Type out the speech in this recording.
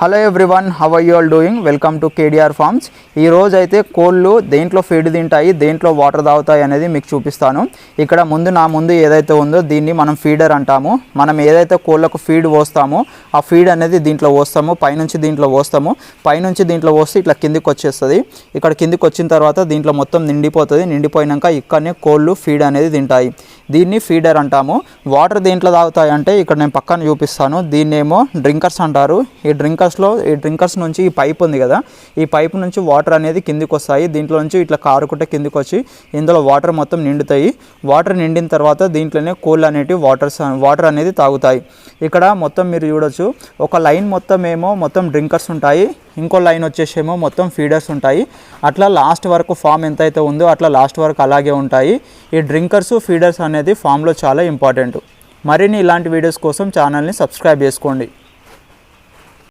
Hello everyone how I all doing welcome to KDR farms ఈ రోజు అయితే కోళ్ళు దేంట్లో ఫీడ్ తింటాయి దేంట్లో వాటర్ తాగుతాయి అనేది మీకు చూపిస్తాను. ఇక్కడ ముందు నా ముందు ఏదైతే ఉందో దీన్ని మనం ఫీడర్ అంటాము. మనం ఏదైతే కోళ్ళకు ఫీడ్ పోస్తామో ఆ ఫీడ్ అనేది దీంట్లో పోస్తాము. పైనుంచి దీంట్లో పోస్తాము. పైనుంచి దీంట్లో పోస్తే ఇట్లా కిందికి వచ్చేస్తుంది. ఇక్కడ కిందికి వచ్చిన తర్వాత దీంట్లో మొత్తం నిండిపోతుంది. నిండిపోయినాక ఇక్కడనే కోళ్ళు ఫీడ్ అనేది తింటాయి. దీన్ని ఫీడర్ అంటాము. వాటర్ దీంట్లో తాగుతాయి అంటే ఇక్కడ నేను పక్కన చూపిస్తాను. దీన్ని ఏమో డ్రింకర్స్ అంటారు. ఈ వాటర్స్లో ఈ డ్రింకర్స్ నుంచి ఈ పైప్ ఉంది కదా ఈ పైప్ నుంచి వాటర్ అనేది కిందికి వస్తాయి. దీంట్లో నుంచి ఇట్లా కారుకుంటే కిందికి వచ్చి ఇందులో వాటర్ మొత్తం నిండుతాయి. వాటర్ నిండిన తర్వాత దీంట్లోనే కోళ్ళు అనేటివి వాటర్స్ వాటర్ అనేది తాగుతాయి. ఇక్కడ మొత్తం మీరు చూడొచ్చు ఒక లైన్ మొత్తం ఏమో మొత్తం డ్రింకర్స్ ఉంటాయి. ఇంకో లైన్ వచ్చేసేమో మొత్తం ఫీడర్స్ ఉంటాయి. అట్లా లాస్ట్ వరకు ఫామ్ ఎంతైతే ఉందో అట్లా లాస్ట్ వరకు అలాగే ఉంటాయి. ఈ డ్రింకర్స్ ఫీడర్స్ అనేది ఫామ్లో చాలా ఇంపార్టెంట్. మరిన్ని ఇలాంటి వీడియోస్ కోసం ఛానల్ని సబ్స్క్రైబ్ చేసుకోండి.